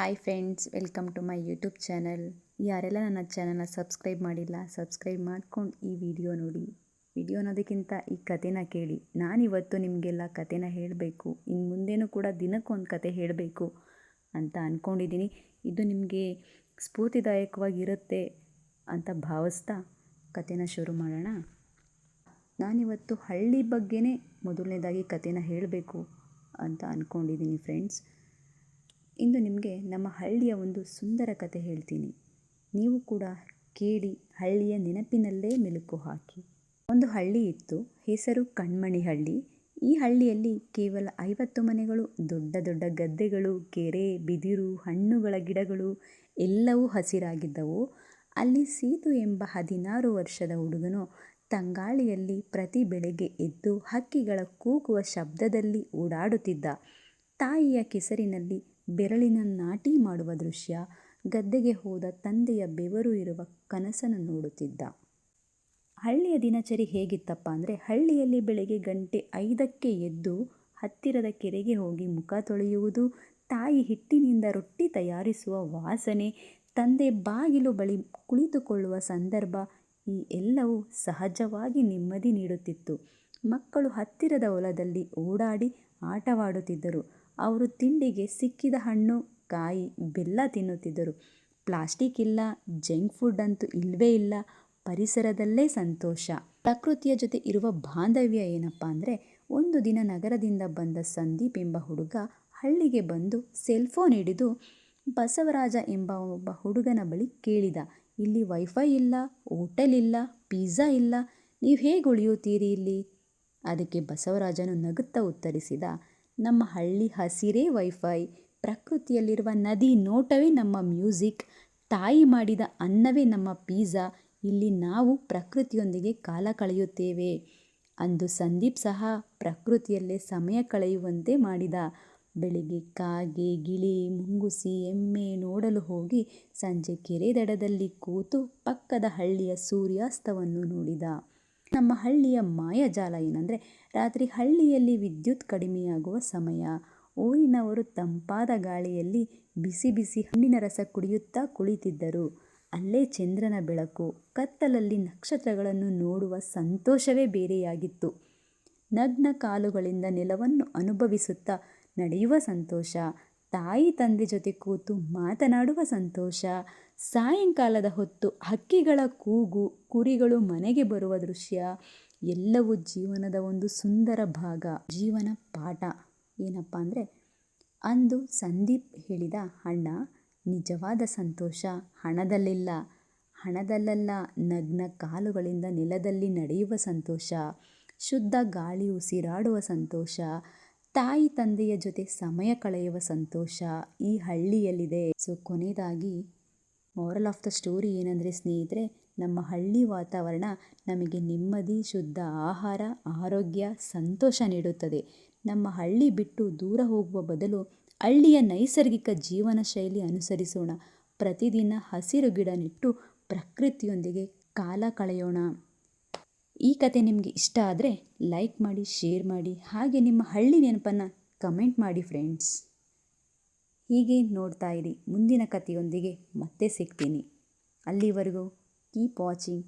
Hi friends, welcome to my YouTube channel. ಯಾರೆಲ್ಲ ನನ್ನ ಚಾನಲ್ನ ಸಬ್ಸ್ಕ್ರೈಬ್ ಮಾಡಿಲ್ಲ, ಸಬ್ಸ್ಕ್ರೈಬ್ ಮಾಡ್ಕೊಂಡು ಈ ವಿಡಿಯೋ ನೋಡಿ. ವಿಡಿಯೋ ಅನ್ನೋದಕ್ಕಿಂತ ಈ ಕಥೆನ ಕೇಳಿ. ನಾನಿವತ್ತು ನಿಮಗೆಲ್ಲ ಕಥೆನ ಹೇಳಬೇಕು. ಇನ್ನು ಮುಂದೇನೂ ಕೂಡ ದಿನಕ್ಕೊಂದು ಕತೆ ಹೇಳಬೇಕು ಅಂತ ಅಂದ್ಕೊಂಡಿದ್ದೀನಿ ಇದು ನಿಮಗೆ ಸ್ಫೂರ್ತಿದಾಯಕವಾಗಿರುತ್ತೆ ಅಂತ ಭಾವಿಸ್ತಾ ಕಥೆನ ಶುರು ಮಾಡೋಣ. ನಾನಿವತ್ತು ಹಳ್ಳಿ ಬಗ್ಗೆನೇ ಮೊದಲನೇದಾಗಿ ಕಥೆನ ಹೇಳಬೇಕು ಅಂತ ಅಂದ್ಕೊಂಡಿದ್ದೀನಿ ಫ್ರೆಂಡ್ಸ್. ಇಂದು ನಿಮಗೆ ನಮ್ಮ ಹಳ್ಳಿಯ ಒಂದು ಸುಂದರ ಕತೆ ಹೇಳ್ತೀನಿ. ನೀವು ಕೂಡ ಕೇಳಿ ಹಳ್ಳಿಯ ನೆನಪಿನಲ್ಲೇ ಮೆಲುಕು ಹಾಕಿ. ಒಂದು ಹಳ್ಳಿ ಇತ್ತು. ಹೆಸರು ಕಣ್ಮಣಿ ಹಳ್ಳಿ ಈ ಹಳ್ಳಿಯಲ್ಲಿ ಕೇವಲ ಐವತ್ತು ಮನೆಗಳು, ದೊಡ್ಡ ದೊಡ್ಡ ಗದ್ದೆಗಳು, ಕೆರೆ, ಬಿದಿರು, ಹಣ್ಣುಗಳ ಗಿಡಗಳು ಎಲ್ಲವೂ ಹಸಿರಾಗಿದ್ದವು. ಅಲ್ಲಿ ಸೀತು ಎಂಬ ಹದಿನಾರು ವರ್ಷದ ಹುಡುಗನು ತಂಗಾಳಿಯಲ್ಲಿ ಪ್ರತಿ ಬೆಳಗ್ಗೆ ಎದ್ದು ಹಕ್ಕಿಗಳ ಕೂಗುವ ಶಬ್ದದಲ್ಲಿ ಓಡಾಡುತ್ತಿದ್ದ. ತಾಯಿಯ ಕೆಸರಿನಲ್ಲಿ ಬೆರಳಿನ ನಾಟಿ ಮಾಡುವ ದೃಶ್ಯ, ಗದ್ದೆಗೆ ಹೋದ ತಂದೆಯ ಬೆವರು ಇರುವ ಕನಸನ್ನು ನೋಡುತ್ತಿದ್ದ. ಹಳ್ಳಿಯ ದಿನಚರಿ ಹೇಗಿತ್ತಪ್ಪ ಅಂದರೆ, ಹಳ್ಳಿಯಲ್ಲಿ ಬೆಳಗ್ಗೆ ಗಂಟೆ ಐದಕ್ಕೆ ಎದ್ದು ಹತ್ತಿರದ ಕೆರೆಗೆ ಹೋಗಿ ಮುಖ ತೊಳೆಯುವುದು, ತಾಯಿ ಹಿಟ್ಟಿನಿಂದ ರೊಟ್ಟಿ ತಯಾರಿಸುವ ವಾಸನೆ, ತಂದೆ ಬಾಗಿಲು ಬಳಿ ಕುಳಿತುಕೊಳ್ಳುವ ಸಂದರ್ಭ, ಈ ಎಲ್ಲವೂ ಸಹಜವಾಗಿ ನೆಮ್ಮದಿ ನೀಡುತ್ತಿತ್ತು. ಮಕ್ಕಳು ಹತ್ತಿರದ ಹೊಲದಲ್ಲಿ ಓಡಾಡಿ ಆಟವಾಡುತ್ತಿದ್ದರು. ಅವರು ತಿಂಡಿಗೆ ಸಿಕ್ಕಿದ ಹಣ್ಣು, ಕಾಯಿ, ಬೆಲ್ಲ ತಿನ್ನುತ್ತಿದ್ದರು. ಪ್ಲಾಸ್ಟಿಕ್ ಇಲ್ಲ, ಜಂಕ್ ಫುಡ್ ಅಂತೂ ಇಲ್ಲವೇ ಇಲ್ಲ, ಪರಿಸರದಲ್ಲೇ ಸಂತೋಷ. ಪ್ರಕೃತಿಯ ಜೊತೆ ಇರುವ ಬಾಂಧವ್ಯ ಏನಪ್ಪ ಅಂದರೆ, ಒಂದು ದಿನ ನಗರದಿಂದ ಬಂದ ಸಂದೀಪ್ ಎಂಬ ಹುಡುಗ ಹಳ್ಳಿಗೆ ಬಂದು ಸೆಲ್ಫೋನ್ ಹಿಡಿದು, ಬಸವರಾಜ ಎಂಬ ಒಬ್ಬ ಹುಡುಗನ ಬಳಿ ಕೇಳಿದ. ಇಲ್ಲಿ ವೈಫೈ ಇಲ್ಲ ಹೋಟೆಲ್ ಇಲ್ಲ ಪಿಜ್ಜಾ ಇಲ್ಲ, ನೀವು ಹೇಗೆ ಉಳಿಯುತ್ತೀರಿ ಇಲ್ಲಿ? ಅದಕ್ಕೆ ಬಸವರಾಜನು ನಗುತ್ತಾ ಉತ್ತರಿಸಿದ, ನಮ್ಮ ಹಳ್ಳಿ ಹಸಿರೇ ವೈಫೈ, ಪ್ರಕೃತಿಯಲ್ಲಿರುವ ನದಿ ನೋಟವೇ ನಮ್ಮ ಮ್ಯೂಸಿಕ್, ತಾಯಿ ಮಾಡಿದ ಅನ್ನವೇ ನಮ್ಮ ಪಿಜ್ಜಾ ಇಲ್ಲಿ ನಾವು ಪ್ರಕೃತಿಯೊಂದಿಗೆ ಕಾಲ ಕಳೆಯುತ್ತೇವೆ ಅಂದು ಸಂದೀಪ್ ಸಹ ಪ್ರಕೃತಿಯಲ್ಲೇ ಸಮಯ ಕಳೆಯುವಂತೆ ಮಾಡಿದ. ಬೆಳಿಗ್ಗೆ ಕಾಗೆ, ಗಿಳಿ, ಮುಂಗುಸಿ, ಎಮ್ಮೆ ನೋಡಲು ಹೋಗಿ ಸಂಜೆ ಕೆರೆ ದಡದಲ್ಲಿ ಕೂತು ಪಕ್ಕದ ಹಳ್ಳಿಯ ಸೂರ್ಯಾಸ್ತವನ್ನು ನೋಡಿದ. ನಮ್ಮ ಹಳ್ಳಿಯ ಮಾಯಾಜಾಲ ಏನಂದರೆ ರಾತ್ರಿ ಹಳ್ಳಿಯಲ್ಲಿ ವಿದ್ಯುತ್ ಕಡಿಮೆಯಾಗುವ ಸಮಯ. ಊರಿನವರು ತಂಪಾದ ಗಾಳಿಯಲ್ಲಿ ಬಿಸಿ ಬಿಸಿ ಹಣ್ಣಿನ ರಸ ಕುಡಿಯುತ್ತಾ ಕುಳಿತಿದ್ದರು. ಅಲ್ಲೇ ಚಂದ್ರನ ಬೆಳಕು, ಕತ್ತಲಲ್ಲಿ ನಕ್ಷತ್ರಗಳನ್ನು ನೋಡುವ ಸಂತೋಷವೇ ಬೇರೆಯಾಗಿತ್ತು. ನಗ್ನ ಕಾಲುಗಳಿಂದ ನೆಲವನ್ನು ಅನುಭವಿಸುತ್ತಾ ನಡೆಯುವ ಸಂತೋಷ. ತಾಯಿ ತಂದೆ ಜೊತೆ ಕೂತು ಮಾತನಾಡುವ ಸಂತೋಷ. ಸಾಯಂಕಾಲದ ಹೊತ್ತು ಹಕ್ಕಿಗಳ ಕೂಗು, ಕುರಿಗಳು ಮನೆಗೆ ಬರುವ ದೃಶ್ಯ. ಎಲ್ಲವೂ ಜೀವನದ ಒಂದು ಸುಂದರ ಭಾಗ, ಜೀವನ ಪಾಠ. ಏನಪ್ಪ ಅಂದರೆ, ಅಂದು ಸಂದೀಪ್ ಹೇಳಿದ ಅಣ್ಣ, ನಿಜವಾದ ಸಂತೋಷ, ಹಣದಲ್ಲಿಲ್ಲ. ಹಣದಲ್ಲೆಲ್ಲ ನಗ್ನ ಕಾಲುಗಳಿಂದ ನೆಲದಲ್ಲಿ ನಡೆಯುವ ಸಂತೋಷ. ಶುದ್ಧ ಗಾಳಿ ಉಸಿರಾಡುವ ಸಂತೋಷ. ತಾಯಿ ತಂದೆಯ ಜೊತೆ ಸಮಯ ಕಳೆಯುವ ಸಂತೋಷ ಈ ಹಳ್ಳಿಯಲ್ಲಿದೆ. ಸೊ ಕೊನೆಯದಾಗಿ ಮಾರಲ್ ಆಫ್ ದ ಸ್ಟೋರಿ ಏನಂದರೆ ಸ್ನೇಹಿತರೆ, ನಮ್ಮ ಹಳ್ಳಿ ವಾತಾವರಣ ನಮಗೆ ನೆಮ್ಮದಿ, ಶುದ್ಧ ಆಹಾರ, ಆರೋಗ್ಯ, ಸಂತೋಷ ನೀಡುತ್ತದೆ. ನಮ್ಮ ಹಳ್ಳಿ ಬಿಟ್ಟು ದೂರ ಹೋಗುವ ಬದಲು ಹಳ್ಳಿಯ ನೈಸರ್ಗಿಕ ಜೀವನ ಶೈಲಿ ಅನುಸರಿಸೋಣ. ಪ್ರತಿದಿನ ಹಸಿರು ಗಿಡ ನೆಟ್ಟು ಪ್ರಕೃತಿಯೊಂದಿಗೆ ಕಾಲ ಕಳೆಯೋಣ. ಈ ಕತೆ ನಿಮಗೆ ಇಷ್ಟ ಆದರೆ ಲೈಕ್ ಮಾಡಿ ಶೇರ್ ಮಾಡಿ, ಹಾಗೆ ನಿಮ್ಮ ಹಳ್ಳಿ ನೆನಪನ್ನು ಕಮೆಂಟ್ ಮಾಡಿ ಫ್ರೆಂಡ್ಸ್ ಹೀಗೆ ನೋಡ್ತಾ ಇರಿ. ಮುಂದಿನ ಕಥೆಯೊಂದಿಗೆ ಮತ್ತೆ ಸಿಗ್ತೀನಿ. ಅಲ್ಲಿವರೆಗೂ ಕೀಪ್ ವಾಚಿಂಗ್